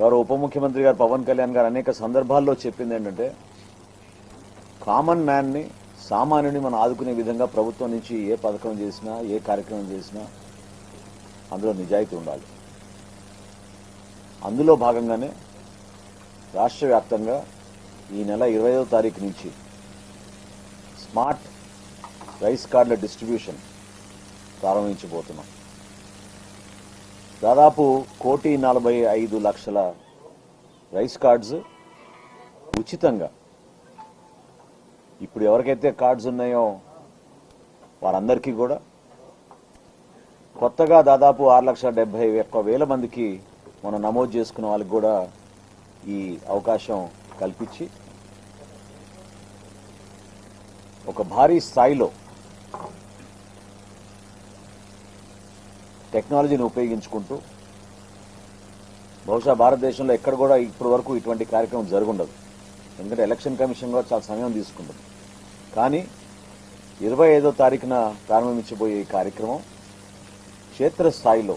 గారు ఉప ముఖ్యమంత్రి గారు పవన్ కళ్యాణ్ గారు అనేక సందర్భాల్లో చెప్పింది ఏంటంటే కామన్ మ్యాన్ని సామాన్యుని మనం ఆదుకునే విధంగా ప్రభుత్వం నుంచి ఏ పథకం చేసినా ఏ కార్యక్రమం చేసినా అందులో నిజాయితీ ఉండాలి. అందులో భాగంగానే రాష్ట్ర వ్యాప్తంగా ఈ నెల ఇరవైదో తారీఖు నుంచి స్మార్ట్ రైస్ కార్డుల డిస్ట్రిబ్యూషన్ ప్రారంభించబోతున్నాం. దాదాపు కోటి నలభై ఐదు లక్షల రైస్ కార్డ్స్ ఉచితంగా. ఇప్పుడు ఎవరికైతే కార్డ్స్ ఉన్నాయో వారందరికీ కూడా కొత్తగా దాదాపు ఆరు లక్షల డెబ్బై ఒక్క వేల మందికి మనం నమోదు చేసుకున్న వాళ్ళకి కూడా ఈ అవకాశం కల్పించి ఒక భారీ స్థాయిలో టెక్నాలజీని ఉపయోగించుకుంటూ బహుశా భారతదేశంలో ఎక్కడ కూడా ఇప్పటి వరకు ఇటువంటి కార్యక్రమం జరుగుండదు. ఎందుకంటే ఎలక్షన్ కమిషన్ కూడా చాలా సమయం తీసుకుంటుంది. కానీ ఇరవై ఐదో తారీఖున ప్రారంభించబోయే ఈ కార్యక్రమం క్షేత్రస్థాయిలో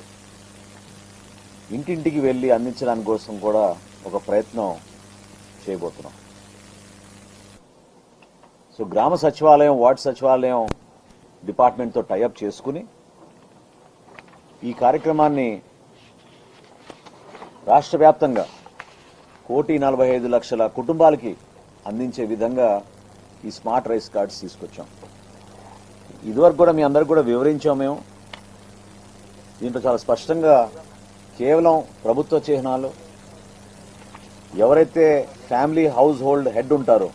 ఇంటింటికి వెళ్ళి అందించడానికి కోసం కూడా ఒక ప్రయత్నం చేయబోతున్నాం. సో గ్రామ సచివాలయం వార్డు సచివాలయం డిపార్ట్మెంట్తో టైఅప్ చేసుకుని ఈ కార్యక్రమాన్ని రాష్ట్ర వ్యాప్తంగా కోటి నలభై ఐదు లక్షల కుటుంబాలకి అందించే విధంగా ఈ స్మార్ట్ రైస్ కార్డ్స్ తీసుకొచ్చాం. ఇదివరకు కూడా మీ అందరికి కూడా వివరించాం మేము. దీంట్లో చాలా స్పష్టంగా కేవలం ప్రభుత్వ చిహ్నాలు ఎవరైతే ఫ్యామిలీ హౌస్ హోల్డ్ హెడ్ ఉంటారో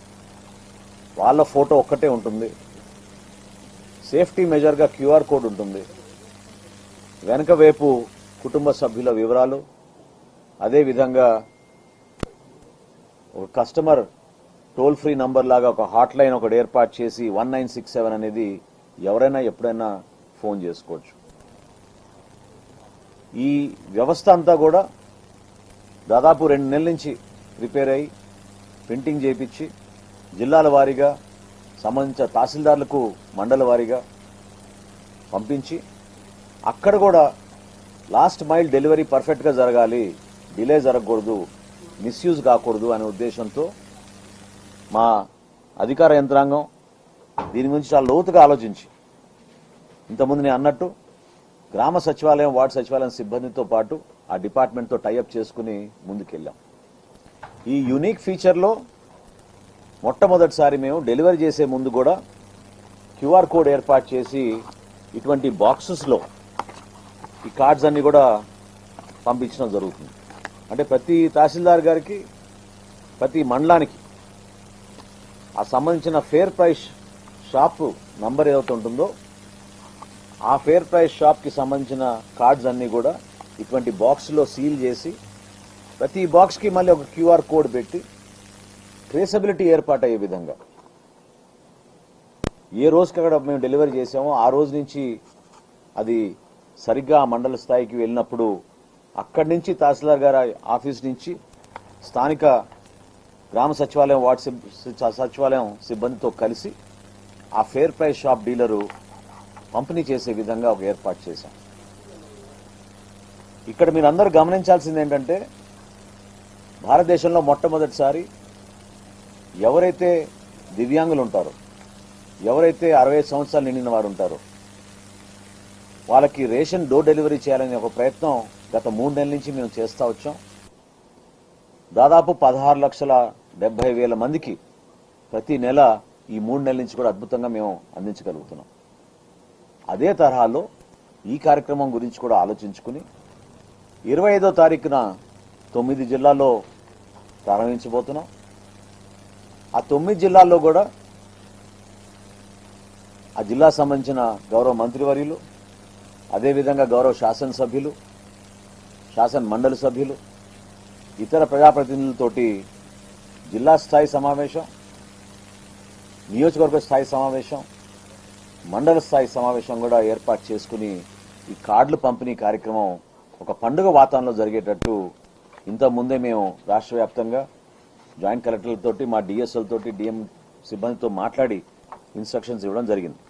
వాళ్ళ ఫోటో ఒక్కటే ఉంటుంది. సేఫ్టీ మెజర్గా క్యూఆర్ కోడ్ ఉంటుంది. వెనక వైపు కుటుంబ సభ్యుల వివరాలు అదేవిధంగా ఒక కస్టమర్ టోల్ ఫ్రీ నంబర్ లాగా ఒక హాట్ లైన్ ఒకటి ఏర్పాటు చేసి వన్ నైన్ సిక్స్ సెవెన్ అనేది ఎవరైనా ఎప్పుడైనా ఫోన్ చేసుకోవచ్చు. ఈ వ్యవస్థ అంతా కూడా దాదాపు రెండు నెలల నుంచి ప్రిపేర్ అయ్యి ప్రింటింగ్ చేయించి జిల్లాల వారీగా సంబంధించిన తహసీల్దార్లకు మండల వారీగా పంపించి అక్కడ కూడా లాస్ట్ మైల్ డెలివరీ పర్ఫెక్ట్గా జరగాలి డిలే జరగకూడదు మిస్యూజ్ కాకూడదు అనే ఉద్దేశంతో మా అధికార యంత్రాంగం దీని గురించి చాలా లోతుగా ఆలోచించి ఇంతకుముందు నేను అన్నట్టు గ్రామ సచివాలయం వార్డు సచివాలయం సిబ్బందితో పాటు ఆ డిపార్ట్మెంట్తో టైఅప్ చేసుకుని ముందుకెళ్ళాం. ఈ యునిక్ ఫీచర్లో మొట్టమొదటిసారి మేము డెలివరీ చేసే ముందు కూడా క్యూఆర్ కోడ్ ఏర్పాటు చేసి ఇటువంటి బాక్సెస్లో ఈ కార్డ్స్ అన్నీ కూడా పంపించడం జరుగుతుంది. అంటే ప్రతి తహసీల్దార్ గారికి ప్రతి మండలానికి ఆ సంబంధించిన ఫేర్ ప్రైస్ షాప్ నంబర్ ఏదైతే ఉంటుందో ఆ ఫేర్ ప్రైస్ షాప్కి సంబంధించిన కార్డ్స్ అన్నీ కూడా ఇటువంటి బాక్స్లో సీల్ చేసి ప్రతి బాక్స్కి మళ్ళీ ఒక క్యూఆర్ కోడ్ పెట్టి ట్రేసబిలిటీ ఏర్పాటయ్యే విధంగా. ఏ రోజుకి అక్కడ మేము డెలివరీ చేసామో ఆ రోజు నుంచి అది సరిగ్గా మండల స్థాయికి వెళ్ళినప్పుడు అక్కడి నుంచి తహసీల్దార్ గారి ఆఫీస్ నుంచి స్థానిక గ్రామ సచివాలయం వార్డు సచివాలయం సిబ్బందితో కలిసి ఆ ఫేర్ ప్రైస్ షాప్ డీలరు పంపిణీ చేసే విధంగా ఒక ఏర్పాటు చేశాం. ఇక్కడ మీరు అందరూ గమనించాల్సింది ఏంటంటే భారతదేశంలో మొట్టమొదటిసారి ఎవరైతే దివ్యాంగులు ఉంటారో ఎవరైతే అరవై సంవత్సరాలు నిండిన వారు ఉంటారో వాళ్ళకి రేషన్ డోర్ డెలివరీ చేయాలనే ఒక ప్రయత్నం గత మూడు నెలల నుంచి మేము చేస్తూ వచ్చాం. దాదాపు పదహారు లక్షల డెబ్బై వేల మందికి ప్రతి నెల ఈ మూడు నెలల నుంచి కూడా అద్భుతంగా మేము అందించగలుగుతున్నాం. అదే తరహాలో ఈ కార్యక్రమం గురించి కూడా ఆలోచించుకుని ఇరవై ఐదో తారీఖున తొమ్మిది జిల్లాల్లో ప్రారంభించబోతున్నాం. ఆ తొమ్మిది జిల్లాల్లో కూడా ఆ జిల్లా సంబంధించిన గౌరవ మంత్రివర్యులు అదేవిధంగా గౌరవ శాసనసభ్యులు శాసన మండలి సభ్యులు ఇతర ప్రజాప్రతినిధులతోటి జిల్లా స్థాయి సమావేశం నియోజకవర్గ స్థాయి సమావేశం మండల స్థాయి సమావేశం కూడా ఏర్పాటు చేసుకుని ఈ కార్డులు పంపిణీ కార్యక్రమం ఒక పండుగ వాతావరణంలో జరిగేటట్టు ఇంత ముందే మేము రాష్ట్ర వ్యాప్తంగా జాయింట్ కలెక్టర్లతోటి మా డిఎస్ఎల్తోటి డిఎం సిబ్బందితో మాట్లాడి ఇన్స్ట్రక్షన్స్ ఇవ్వడం జరిగింది.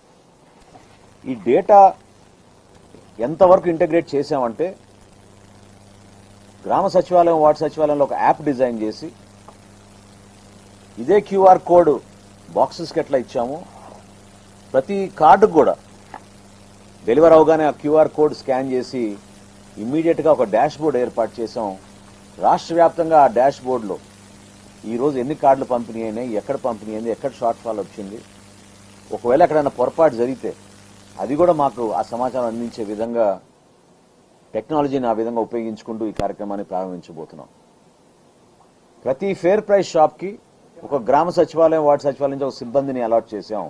ఈ డేటా ఎంతవరకు ఇంటగ్రేట్ చేశామంటే గ్రామ సచివాలయం వార్డు సచివాలయంలో ఒక యాప్ డిజైన్ చేసి ఇదే క్యూఆర్ కోడ్ బాక్సెస్కి ఎట్లా ఇచ్చాము ప్రతి కార్డుకు కూడా డెలివర్ అవగానే ఆ క్యూఆర్ కోడ్ స్కాన్ చేసి ఇమ్మీడియట్గా ఒక డాష్ బోర్డ్ ఏర్పాటు చేసాం రాష్ట్ర వ్యాప్తంగా ఆ డాష్ బోర్డులో ఈరోజు ఎన్ని కార్డులు పంపిణీ అయినాయి ఎక్కడ పంపిణీ అయింది ఎక్కడ షార్ట్ ఫాల్ వచ్చింది. ఒకవేళ ఎక్కడైనా పొరపాటు జరిగితే అది కూడా మాకు ఆ సమాచారం అందించే విధంగా టెక్నాలజీని ఆ విధంగా ఉపయోగించుకుంటూ ఈ కార్యక్రమాన్ని ప్రారంభించబోతున్నాం. ప్రతి ఫేర్ ప్రైస్ షాప్కి ఒక గ్రామ సచివాలయం వార్డు సచివాలయం నుంచి ఒక సిబ్బందిని అలాట్ చేశాం.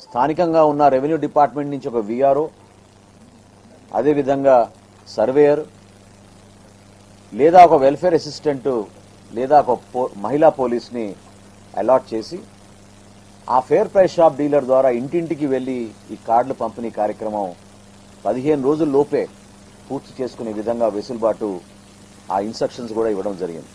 స్థానికంగా ఉన్న రెవెన్యూ డిపార్ట్మెంట్ నుంచి ఒక విఆర్ఓ అదేవిధంగా సర్వేయర్ లేదా ఒక వెల్ఫేర్ అసిస్టెంట్ లేదా ఒక పో- మహిళా పోలీస్ని అలాట్ చేసి ఆ ఫేర్ ప్రైస్ షాప్ డీలర్ ద్వారా ఇంటింటికి వెళ్ళి ఈ కార్డులు పంపిణీ కార్యక్రమం పదిహేను రోజుల లోపే పూర్తి చేసుకునే విధంగా వెసులుబాటు ఆ ఇన్స్ట్రక్షన్స్ కూడా ఇవ్వడం జరిగింది.